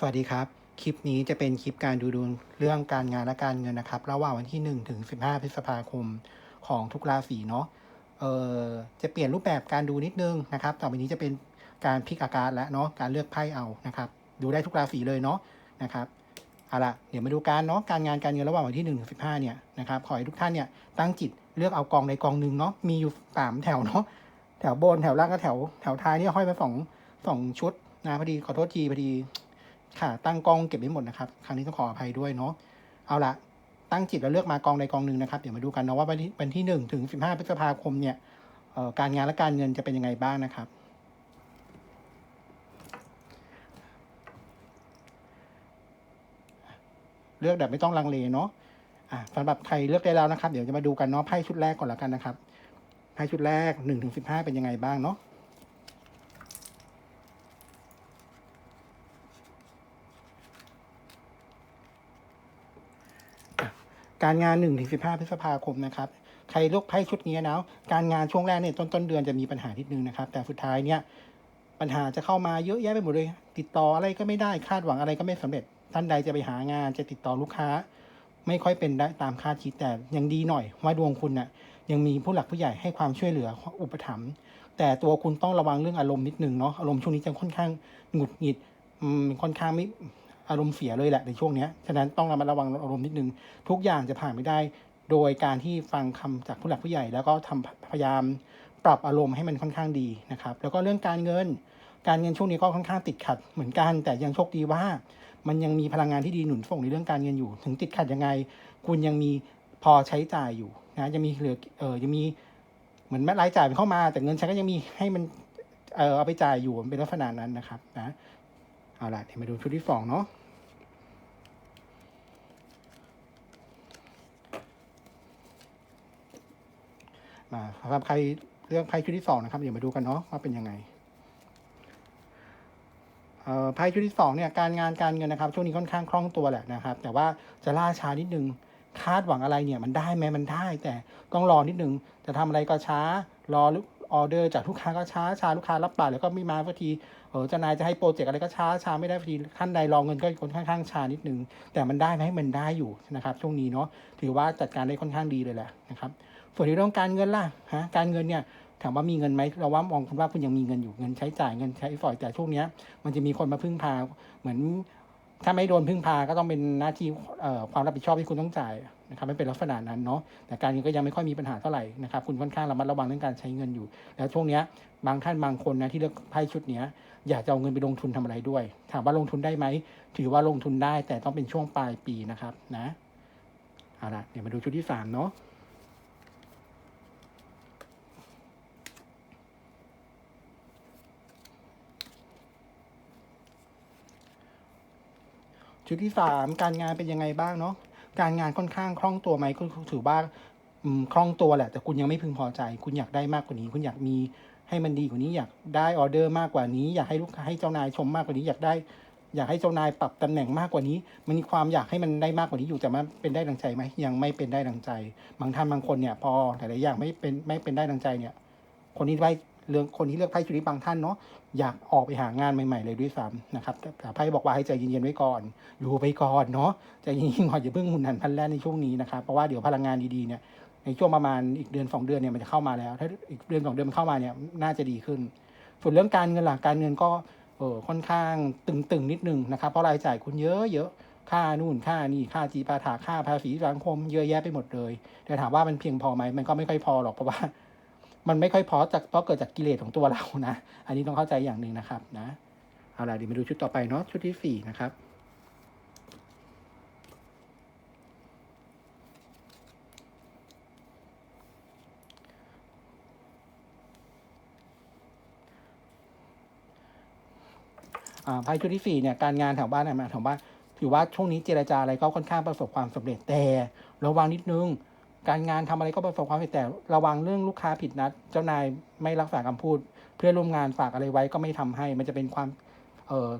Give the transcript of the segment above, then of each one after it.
สวัสดีครับ คลิปนี้จะเป็นคลิปการดูดวงเรื่องการงานและการเงินนะครับ ระหว่างวันที่ 1 ถึง 15 พฤษภาคมของทุกราศีเนาะเอ่อจะเปลี่ยนรูปแบบการดูนิดนึงนะครับ ต่อไปนี้จะเป็นการพิกอาการแล้วเนาะการเลือกไพ่เอานะครับ ดูได้ทุกราศีเลยเนาะนะครับเอาละเดี๋ยวมาดูการเนาะการงานการเงินระหว่างวันที่1ถึง15เนี่ยนะครับขอให้ทุกท่านเนี่ยตั้งจิตเลือกเอากองใดกองหนึ่งเนาะมีอยู่สามแถวเนาะแถวบนแถวล่างก็แถวแถวท้ายเนี่ยห้อยไปสองสองชุดนะพอดีขอโทษทีพอดี ค่ะ ตั้งกองเก็บไว้หมดนะครับ ครั้งนี้ต้องขออภัยด้วยเนาะ เอาละตั้งจิตแล้วเลือกมากองใดกองหนึ่งนะครับ เดี๋ยวมาดูกันเนาะว่าวันที่หนึ่งถึงสิบห้าพฤษภาคมเนี่ยการงานและการเงินจะเป็นยังไงบ้างนะครับ เลือกแบบไม่ต้องลังเลเนาะะสำหรับใครเลือกได้แล้วนะครับ เดี๋ยวจะมาดูกันเนาะไพ่ชุดแรกก่อนแล้วกันนะครับไพ่ชุดแรกหนึ่งถึงสิบห้าเป็นยังไงบ้างเนาะ การงาน1นถึงสิพฤษภาคมนะครับใครลกไพ่ชุดนี้นะการงานช่วงแรกเนี่ยต้นต้นเดือนจะมีปัญหาทิดนึงนะครับ แต่สุดท้ายเนี่ยปัญหาจะเข้ามาเยอะแยะไปหมดเลย ติดต่ออะไรก็ไม่ได้คาดหวังอะไรก็ไม่สำเร็จ ท่านใดจะไปหางานจะติดต่อลูกค้า ไม่ค่อยเป็นได้ตามคาดคิดแต่ยังดีหน่อยว่าดวงคุณน่ะยังมีผู้หลักผู้ใหญ่ให้ความช่วยเหลืออุปถัมภ์แต่ตัวคุณต้องระวังเรื่องอารมณ์นิดนึงเนาะอารมณ์ช่วงนี้จะค่อนข้างหงุดหงิดค่อนข้างไม่ อารมณ์เสียเลยแหละในช่วงนี้ฉะนั้นต้องระมัดระวังอารมณ์นิดนึง ทุกอย่างจะผ่านไปได้ โดยการที่ฟังคำจากผู้หลักผู้ใหญ่ แล้วก็ทำพยายามปรับอารมณ์ให้มันค่อนข้างดีนะครับ แล้วก็เรื่องการเงิน การเงินช่วงนี้ก็ค่อนข้างติดขัดเหมือนกัน แต่ยังโชคดีว่า มันยังมีพลังงานที่ดีหนุนส่งในเรื่องการเงินอยู่ ถึงติดขัดยังไง คุณยังมีพอใช้จ่ายอยู่นะยังมีเหลือเออยังมีเหมือนแม่รายจ่ายมันเข้ามา แต่เงินใช้ก็ยังมีให้มันเออเอาไปจ่ายอยู่มันเป็นลักษณะนั้นนะครับนะ เอาล่ะเดี๋ยวมาดูชุดที่สองเนาะมาสำหรับใครเลือกไพ่ชุดที่สองนะครับเดี๋ยวมาดูกันเนาะว่าเป็นยังไงเอ่อไพ่ชุดที่สองเนี่ยการงานการเงินนะครับช่วงนี้ค่อนข้างคล่องตัวแหละนะครับ แต่ว่าจะล่าช้านิดนึงคาดหวังอะไรเนี่ยมันได้ไหมมันได้แต่ต้องรอนิดนึงจะทำอะไรก็ช้ารอ ออเดอร์จากลูกค้าก็ช้าช้าลูกค้ารับปากแล้วก็ไม่มาสักทีเออเจะนายจะให้โปรเจกต์อะไรก็ช้าช้าไม่ได้สักทีท่านใดรองเงินก็ค่อนข้างช้านิดนึง แต่มันได้ไหมมันได้อยู่นะครับช่วงนี้เนาะถือว่าจัดการได้ค่อนข้างดีเลยแหละนะครับส่วนในเรื่องการเงินล่ะฮะการเงินเนี่ยถามว่ามีเงินไหมเราว่ามองคุณว่าคุณยังมีเงินอยู่เงินใช้จ่ายเงินใช้สอยแต่ช่วงเนี้ยมันจะมีคนมาพึ่งพาเหมือน ถ้าไม่โดนพึ่งพาก็ต้องเป็นหน้าที่ความรับผิดชอบที่คุณต้องจ่ายนะครับไม่เป็นลักษณะนั้นเนาะแต่การเงินก็ยังไม่ค่อยมีปัญหาเท่าไหร่นะครับคุณค่อนข้างระมัดระวังเรื่องการใช้เงินอยู่ แล้วช่วงนี้บางท่านบางคนนะที่เลือกไพ่ชุดนี้อยากจะเอาเงินไปลงทุนทำอะไรด้วย ถามว่าลงทุนได้ไหมถือว่าลงทุนได้แต่ต้องเป็นช่วงปลายปีนะครับนะเอาละเดี๋ยวมาดูชุดที่สามเนาะ ชุดที่สามการงานเป็นยังไงบ้างเนาะการงานค่อนข้างคล่องตัวไหมก็ถือว่าคล่องตัวแหละ แต่คุณยังไม่พึงพอใจ คุณอยากได้มากกว่านี้ คุณอยากมีให้มันดีกว่านี้ อยากได้ออเดอร์มากกว่านี้ อยากให้ลูกค้าให้เจ้านายชมมากกว่านี้ อยากได้ อยากให้เจ้านายปรับตำแหน่งมากกว่านี้ มันมีความอยากให้มันได้มากกว่านี้อยู่แต่มันเป็นได้ดังใจไหมยังไม่เป็นได้ดังใจ บางท่านบางคนเนี่ย พอหลายๆอย่างไม่เป็นไม่เป็นได้ดังใจเนี่ย คนที่ได้ เรื่องคนที่เลือกไพ่ชุดนี้บางท่านเนาะอยากออกไปหางานใหม่ ๆ เลยด้วยซ้ำนะครับแต่ไพ่บอกว่าให้ใจเย็นๆไว้ก่อนอยู่ไปก่อนเนาะใจเย็นๆก่อนอย่าเพิ่งหุนหันพลันแล่นในช่วงนี้นะครับเพราะว่าเดี๋ยวพลังงานดีๆเนี่ยในช่วงประมาณอีกเดือนสองเดือนเนี่ยมันจะเข้ามาแล้ว ถ้าอีกเดือนสองเดือนมันเข้ามาเนี่ยน่าจะดีขึ้น ส่วนเรื่องการเงินหลักการเงินก็เออค่อนข้างตึงๆนิดนึงนะครับเพราะรายจ่ายคุณเยอะเยอะค่านู่นค่านี่ค่าจีปาถาค่าภาษีสังคมเยอะแยะไปหมดเลย แต่ถามว่ามันเพียงพอไหมมันก็ไม่ค่อยพอหรอกเพราะว่า มันไม่ค่อยพอจากเพราะเกิดจากกิเลสของตัวเรานะ อันนี้ต้องเข้าใจอย่างหนึ่งนะครับนะเอาล่ะเดี๋ยวมาดูชุดต่อไปเนาะชุดที่สี่นะครับอ่าไพ่ชุดที่สี่เนี่ยการงานแถวบ้านเนี่ยมาแถวบ้านถือว่าช่วงนี้เจรจาอะไรก็ค่อนข้างประสบความสำเร็จแต่ระวังนิดนึง การงานทำอะไรก็ประสบความสำเร็จแต่ระวังเรื่องลูกค้าผิดนัด เจ้านายไม่รักษาคำพูด เพื่อร่วมงานฝากอะไรไว้ก็ไม่ทำให้ มันจะเป็นความ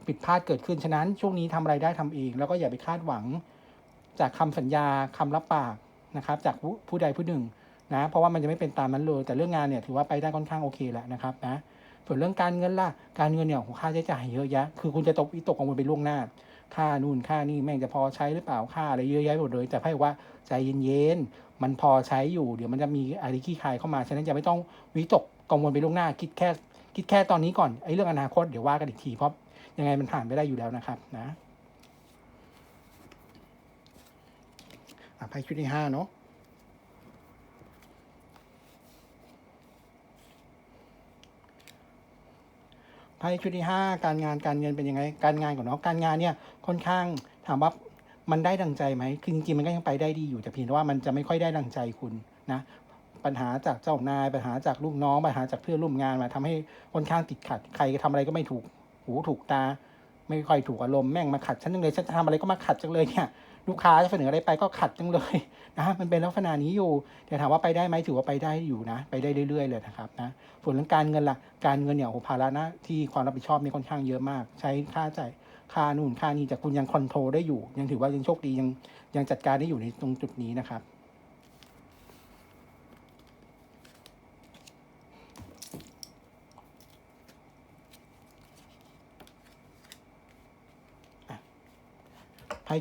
ผิดพลาดเกิดขึ้นฉะนั้น ช่วงนี้ทำอะไรได้ทำเอง แล้วก็อย่าไปคาดหวัง จากคำสัญญาคำรับปากนะครับ จากผู้ใดผู้หนึ่งนะเพราะว่ามันจะไม่เป็นตามนั้นเลย แต่เรื่องงานเนี่ยถือว่าไปได้ค่อนข้างโอเคแล้วนะครับนะส่วนเรื่องการเงินล่ะการเงินเนี่ยโอ้โหค่าใช้จ่ายเยอะแยะคือคุณจะตกวิตกกังวลไปล่วงหน้า ค่านู่นค่านี่แม่งจะพอใช้หรือเปล่าค่าอะไรเยอะแยะหมดเลยแต่ไพ่บอกว่าใจเย็นๆมันพอใช้อยู่เดี๋ยวมันจะมีอะไรขี้คายเข้ามาฉะนั้นอย่าไม่ต้องวิตกกังวลไปล่วงหน้าคิดแค่คิดแค่ตอนนี้ก่อนไอ้เรื่องอนาคตเดี๋ยวว่ากันอีกทีเพราะยังไงมันผ่านไปได้อยู่แล้วนะครับนะอะไพ่ชุดที่ห้าเนาะ พ่ชุดที่ห้าการงานการเงินเป็นยังไง การงานก่อนเนาะการงานเนี่ยค่อนข้างถามว่ามันได้ดังใจไหมคือจริงๆมันก็ยังไปได้ดีอยู่แต่เพียงแต่ว่ามันจะไม่ค่อยได้ดังใจคุณนะปัญหาจากเจ้านายปัญหาจากลูกน้องปัญหาจากเพื่อนร่วมงานมาทำให้ค่อนข้างติดขัด ใครก็ทำอะไรก็ไม่ถูกหูถูกตา ไม่ค่อยถูกอารมณ์แม่งมาขัดฉันจังเลยฉันจะทำอะไรก็มาขัดจังเลยเนี่ย ลูกค้าจะเสนออะไรไปก็ขัดจังเลยนะมันเป็นลักษณะนี้อยู่แต่ถามว่าไปได้ไหมถือว่าไปได้อยู่นะ ไปได้เรื่อยๆเลยนะครับนะส่วนเรื่องการเงินล่ะการเงินเนี่ยโอ้โหภาระหนะที่ความรับผิดชอบมีค่อนข้างเยอะมาก ใช้ค่าจ่ายค่านู่นค่านี่แต่คุณยังคอนโทรลได้อยู่ ยังถือว่ายังโชคดียังยังจัดการได้อยู่ในตรงจุดนี้นะครับ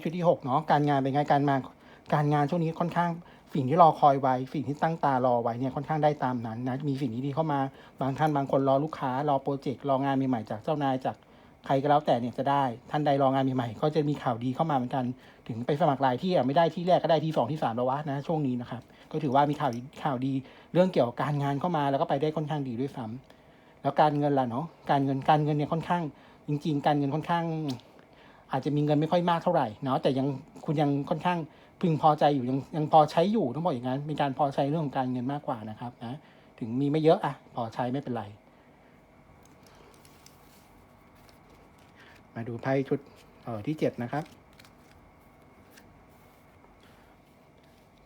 ชุดที่หกเนาะการงานเป็นไงการมาการงานช่วงนี้ค่อนข้างสิ่งที่รอคอยไว้ สิ่งที่ตั้งตารอไว้เนี่ยค่อนข้างได้ตามนั้นนะมีสิ่งดีๆเข้ามาบางท่านบางคนรอลูกค้ารอโปรเจกต์รองานใหม่ๆจากเจ้านายจากใครก็แล้วแต่เนี่ยจะได้ ท่านใดรองานใหม่ๆก็จะมีข่าวดีเข้ามาเหมือนกัน ถึงไปสมัครรายที่ไม่ได้ที่แรกก็ได้ที่สองที่สามแล้ววะนะช่วงนี้นะครับก็ถือว่ามีข่าวข่าวดีเรื่องเกี่ยวกับการงานเข้ามาแล้วก็ไปได้ค่อนข้างดีด้วยซ้ำแล้วการเงินล่ะเนาะการเงินการเงินเนี่ยค่อนข้างจริง ๆ การเงินค่อนข้าง อาจจะมีเงินไม่ค่อยมากเท่าไหร่เนาะแต่ยังคุณยังค่อนข้างพึงพอใจอยู่ยังยังพอใช้อยู่ต้องบอกอย่างนั้นเป็นการพอใช้เรื่องของการเงินมากกว่านะครับนะถึงมีไม่เยอะอะพอใช้ไม่เป็นไร มาดูไพ่ชุดออที่เจ็ดนะครับ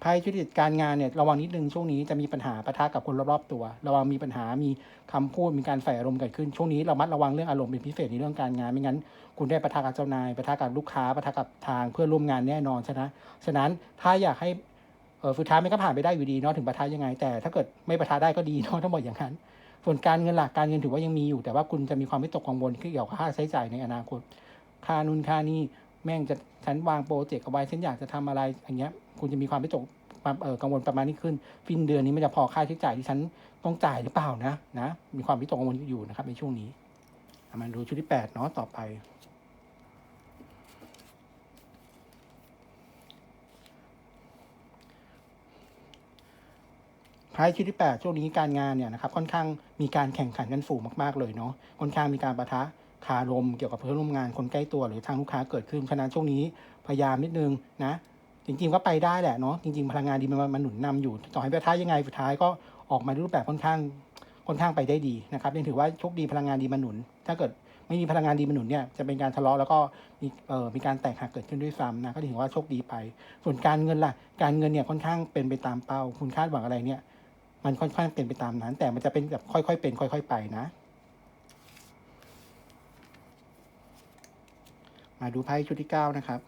ไพ่ชุดที่เจ็ดการงานเนี่ยระวังนิดนึงช่วงนี้จะมีปัญหาปะทะกับคนรอบๆตัว ระวังมีปัญหามีคำพูดมีการใส่อารมณ์เกิดขึ้นช่วงนี้เรามัดระวังเรื่องอารมณ์เป็นพิเศษในเรื่องการงานไม่งั้น คุณได้ปะทะกับเจ้านายปะทะกับลูกค้าปะทะกับทางเพื่อนร่วมงานแน่นอนฉะนั้นฉะนั้นถ้าอยากให้เออสุดท้ายมันก็ผ่านไปได้อยู่ดีเนาะถึงปะทะยังไง แต่ถ้าเกิดไม่ปะทะได้ก็ดีเนาะทั้งหมดอย่างนั้น ส่วนการเงินหลักการเงินถือว่ายังมีอยู่ แต่ว่าคุณจะมีความวิตกกังวลเกี่ยวกับค่าใช้จ่ายในอนาคตค่านู่นค่านี่ แม่งจะฉันวางโปรเจกต์เอาไว้ฉันอยากจะทำอะไรอย่างเงี้ย คุณจะมีความวิตกความเออกังวลประมาณนี้ขึ้น ฟินเดือนนี้มันจะพอค่าใช้จ่ายที่ฉันต้องจ่ายหรือเปล่านะนะ มีความวิตกกังวลอยู่นะครับ ในช่วงนี้มาดูชุดที่แปดเนาะต่อไปไพ่ชุดที่แปดช่วงนี้การงานเนี่ยนะครับค่อนข้างมีการแข่งขันกันสูงมาก ๆ เลยเนาะค่อนข้างมีการประทะ คารมเกี่ยวกับเพื่อนร่วมงานคนใกล้ตัวหรือทางลูกค้าเกิดขึ้นฉะนั้นช่วงนี้พยายามนิดนึงนะจริงๆก็ไปได้แหละเนาะจริงๆพลังงานดีมันมันหนุนนำอยู่ต่อให้ประทะยังไงสุดท้ายก็ออกมาในรูปแบบค่อนข้างค่อนข้างไปได้ดีนะครับยังถือว่าโชคดีพลังงานดีมันหนุน ถ้าเกิดไม่มีพลังงานดีมันหนุนเนี่ยจะเป็นการทะเลาะแล้วก็มีเอ่อมีการแตกหักเกิดขึ้นด้วยซ้ำนะก็ถือว่าโชคดีไป ส่วนการเงินล่ะ การเงินเนี่ยค่อนข้างเป็นไปตามเป้า คุณคาดหวังอะไรเนี่ย มันค่อนข้างเป็นไปตามนั้น แต่มันจะเป็นแบบค่อยๆเป็น ค่อย ๆ ไปนะ มาดูไพ่ชุดที่เก้านะครับ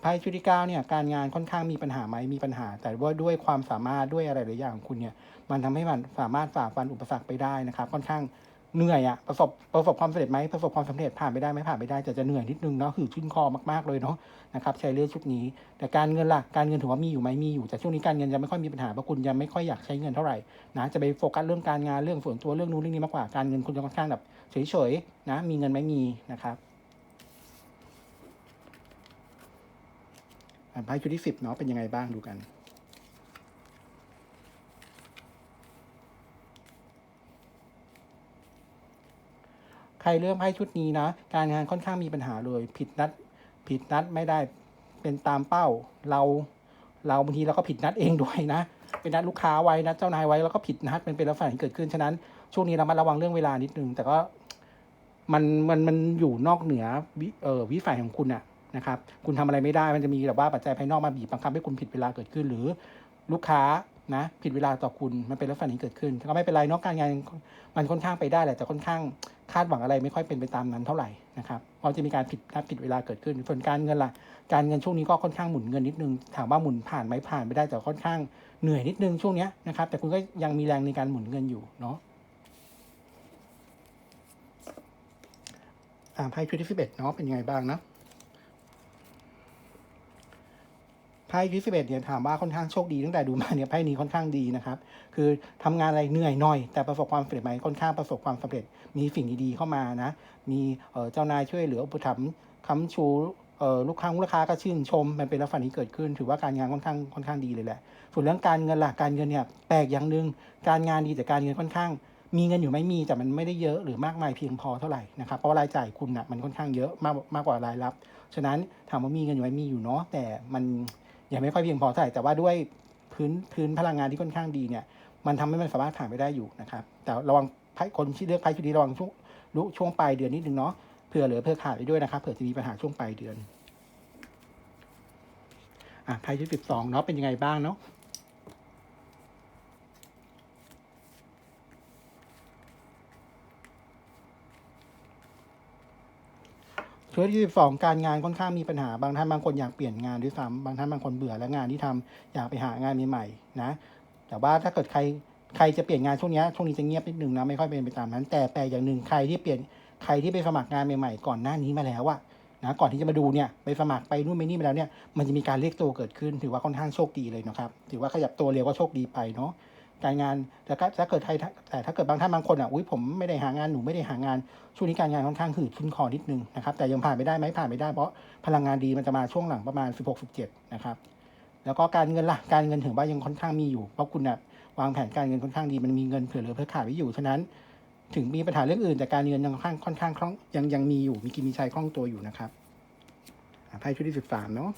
ไพ่ชุดที่เก้าเนี่ย การงานค่อนข้างมีปัญหาไหมมีปัญหา แต่ว่าด้วยความสามารถด้วยอะไรหลายอย่างของคุณเนี่ย มันทำให้มันสามารถฝ่าฟันอุปสรรคไปได้นะครับ ค่อนข้าง เหนื่อยอะประสบประสบความสำเร็จไหมประสบความสำเร็จผ่านไปได้ไหมผ่านไปได้แต่จะเหนื่อยนิดนึงเนาะคือขึ้นคอมากๆเลยเนาะนะครับใช้เลือดชุดนี้ แต่การเงินล่ะการเงินถือว่ามีอยู่ไหมมีอยู่แต่ช่วงนี้การเงินยังไม่ค่อยมีปัญหาเพราะคุณยังไม่ค่อยอยากใช้เงินเท่าไหร่นะจะไปโฟกัสเรื่องการงานเรื่องส่วนตัวเรื่องนู้นเรื่องนี้มากกว่าการเงินคุณจะค่อนข้างแบบเฉยๆนะมีเงินไหมมีนะครับอะไพ่ชุดที่สิบเนาะเป็นยังไงบ้างดูกัน ใครเริ่มไพ่ชุดนี้นะ การงานค่อนข้างมีปัญหาเลย ผิดนัด ผิดนัดไม่ได้เป็นตามเป้า เรา เราบางทีเราก็ผิดนัดเองด้วยนะ เป็นนัดลูกค้าไว้นัดเจ้านายไว้แล้วก็ผิดนัดเป็นเป็นลักษณะที่เกิดขึ้นฉะนั้นช่วงนี้เรามาระวังเรื่องเวลานิดนึง แต่ก็มันมันมันอยู่นอกเหนือวิเออวิสัยของคุณอะนะครับ คุณทำอะไรไม่ได้มันจะมีแบบว่าปัจจัยภายนอกมาบีบบังคับให้คุณผิดเวลาเกิดขึ้นหรือลูกค้า นะผิดเวลาต่อคุณมันเป็นลักษณะนี้เกิดขึ้นก็ไม่เป็นไรนอกการงานมันค่อนข้างไปได้แหละแต่ค่อนข้างคาดหวังอะไรไม่ค่อยเป็นไปตามนั้นเท่าไหร่นะครับเพราะจะมีการผิดนัดผิดเวลาเกิดขึ้น ส่วนการเงินล่ะ การเงินช่วงนี้ก็ค่อนข้างหมุนเงินนิดนึง ถามว่าหมุนผ่านไหมผ่านไม่ได้แต่ค่อนข้างเหนื่อยนิดนึงช่วงนี้นะครับ แต่คุณก็ยังมีแรงในการหมุนเงินอยู่เนาะอ่าไพ่ชุดที่สิบเอ็ดเนาะเป็นยังไงบ้างนะ ไพ่ชุดที่สิบเอ็ดเนี่ยถามว่าค่อนข้างโชคดีตั้งแต่ดูมาเนี่ยไพ่นี้ค่อนข้างดีนะครับ คือทำงานอะไรเหนื่อยหน่อย แต่ประสบความสำเร็จไหมค่อนข้างประสบความสำเร็จ มีสิ่งดีๆเข้ามานะ มีเเจ้านายช่วยเหลืออุปถัมภ์ค้ำชูลูกค้าลูกค้าก็ชื่นชม มันเป็นลักษณะนี้เกิดขึ้น ถือว่าการงานค่อนข้างค่อนข้างดีเลยแหละ ส่วนเรื่องการเงินล่ะการเงินเนี่ยแปลกอย่างหนึ่งการงานดีแต่การเงินค่อนข้าง มีเงินอยู่ไม่มีแต่มันไม่ได้เยอะหรือมากมายเพียงพอเท่าไหร่นะครับเพราะรายจ่ายคุณน่ะมันค่อนข้างเยอะมากมากกว่ารายรับ ฉะนั้นถามว่ามีเงินอยู่ไหมมีอยู่เนาะแต่มัน ยังไม่ค่อยเพียงพอเท่าไหร่แต่ว่าด้วยพื้นพื้นพลังงานที่ค่อนข้างดีเนี่ย มันทำให้มันสามารถผ่านไปได้อยู่นะครับ แต่ระวังคนที่เลือกไพ่ชุดนี้ระวังช่วงรู้ช่วงปลายเดือนนิดนึงเนาะเผื่อเหลือเผื่อขาดไปด้วยนะครับเผื่อจะมีปัญหาช่วงปลายเดือนอะไพ่ชุดสิบสองเนาะเป็นยังไงบ้างเนาะ ชุดที่สิบสองการงานค่อนข้างมีปัญหาบางท่านบางคนอยากเปลี่ยนงานด้วยซ้ำบางท่านบางคนเบื่อแล้วงานที่ทำอยากไปหางานใหม่ๆนะแต่ว่าถ้าเกิดใครใครจะเปลี่ยนงานช่วงนี้ช่วงนี้จะเงียบนิดนึงนะไม่ค่อยเป็นไปตามนั้น แต่แปลอย่างหนึ่งใครที่เปลี่ยนใครที่ไปสมัครงานใหม่ๆ ก่อนหน้านี้มาแล้วอะนะก่อนที่จะมาดูเนี่ยไปสมัครไปนู่นไปนี่มาแล้วเนี่ยมันจะมีการเรียกตัวเกิดขึ้น ถือว่าค่อนข้างโชคดีเลยนะครับถือว่าขยับตัวเร็วก็โชคดีไปเนาะ การงานแต่ก็ถ้าเกิดใครแต่ถ้าเกิดบางท่านบางคนอะอุ้ยผมไม่ได้หางานหนูไม่ได้หางานช่วงนี้การงานค่อนข้างหืดขึ้นคอนิดนึงนะครับแต่ยังผ่านไม่ได้ไหมผ่านไม่ได้เพราะพลังงานดีมันจะมาช่วงหลังประมาณ 16-17 นะครับแล้วก็การเงินล่ะการเงินถือว่ายังค่อนข้างมีอยู่เพราะคุณน่ะวางแผนการเงินค่อนข้างดีมันมีเงินเผื่อเหลือเผื่อขาดไว้อยู่ฉะนั้น ถึงมีปัญหาเรื่องอื่นแต่การเงินยังค่อนข้างค่อนข้างคล่องยังยังมีอยู่มีกินมีใช้คล่องตัวอยู่นะครับไพ่ชุดที่สิบสามเนาะ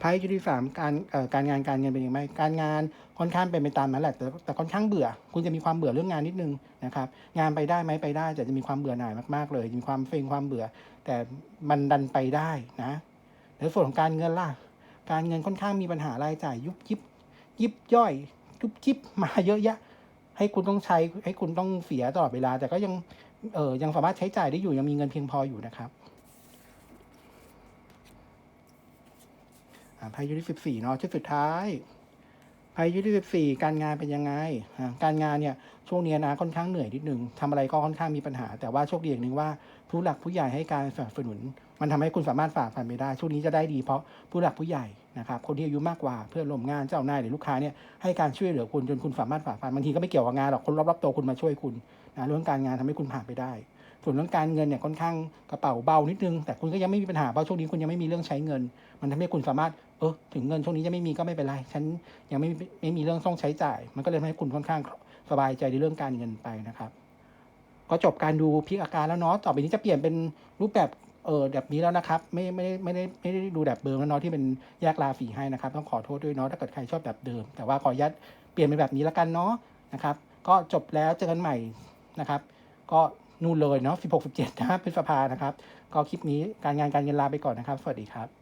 ไพ่ชุดที่สามการการงานการเงินเป็นยังไงการงานค่อนข้างเป็นไปตามนั้นแหละแต่แต่ค่อนข้างเบื่อ คุณจะมีความเบื่อเรื่องงานนิดนึงนะครับงานไปได้ไหมไปได้แต่จะมีความเบื่อหน่ายมากๆเลยมีความเฟงความเบื่อ แต่มันดันไปได้นะแล้วส่วนของการเงินล่ะการเงินค่อนข้างมีปัญหารายจ่ายยุบยิบยิบย่อยยุบยิบมาเยอะแยะ ให้คุณต้องใช้ให้คุณต้องเสียตลอดเวลา แต่ก็ยังเออยังสามารถใช้จ่ายได้อยู่ยังมีเงินเพียงพออยู่นะครับอ่า ไพ่ยุทธสิบสี่เนาะชุดสุดท้ายไพ่ยุทธสิบสี่การงานเป็นยังไงการงานเนี่ยช่วงเนี้ยนะค่อนข้างเหนื่อยนิดนึงทำอะไรก็ค่อนข้างมีปัญหา แต่ว่าโชคดีอย่างหนึ่งว่าผู้หลักผู้ใหญ่ให้การสนับสนุน มันทำให้คุณสามารถฝ่าฟันไปได้ ช่วงนี้จะได้ดีเพราะผู้หลักผู้ใหญ่นะครับคนที่อายุมากกว่าเพื่อนร่วมงานเจ้านายหรือลูกค้าเนี่ยให้การช่วยเหลือคุณจนคุณสามารถฝ่าฟันบางทีก็ไม่เกี่ยวกับงานหรอกคนรอบๆตัวคุณมาช่วยคุณนะเรื่องการงานทำให้คุณผ่านไปได้ ส่วนเรื่องการเงินเนี่ยค่อนข้างกระเป๋าเบานิดนึง แต่คุณก็ยังไม่มีปัญหาเพราะช่วงนี้คุณยังไม่มีเรื่องใช้เงิน มันทำให้คุณสามารถ เออถึงเงินช่วงนี้จะไม่มีก็ไม่เป็นไร ฉันยังไม่ไม่มีเรื่องต้องใช้จ่าย มันก็เลยทำให้คุณค่อนข้างสบายใจในเรื่องการเงินไปนะครับ ก็จบการดูพิกอาการแล้วเนาะต่อไปนี้จะเปลี่ยนเป็นรูปแบบเออแบบนี้แล้วนะครับ ไม่ไม่ได้ไม่ได้ไม่ได้ดูแบบเดิมแล้วเนาะที่เป็นแยกราศีให้นะครับ ต้องขอโทษด้วยเนาะถ้าเกิดใครชอบแบบเดิม แต่ว่าขออนุญาตเปลี่ยนเป็นแบบนี้แล้วกันเนาะนะครับ ก็จบแล้วเจอกันใหม่นะครับ ก็นู่นเลยเนาะ16 17นะพฤษภานะครับ ก็คลิปนี้การงานการเงินลาไปก่อนนะครับ สวัสดีครับ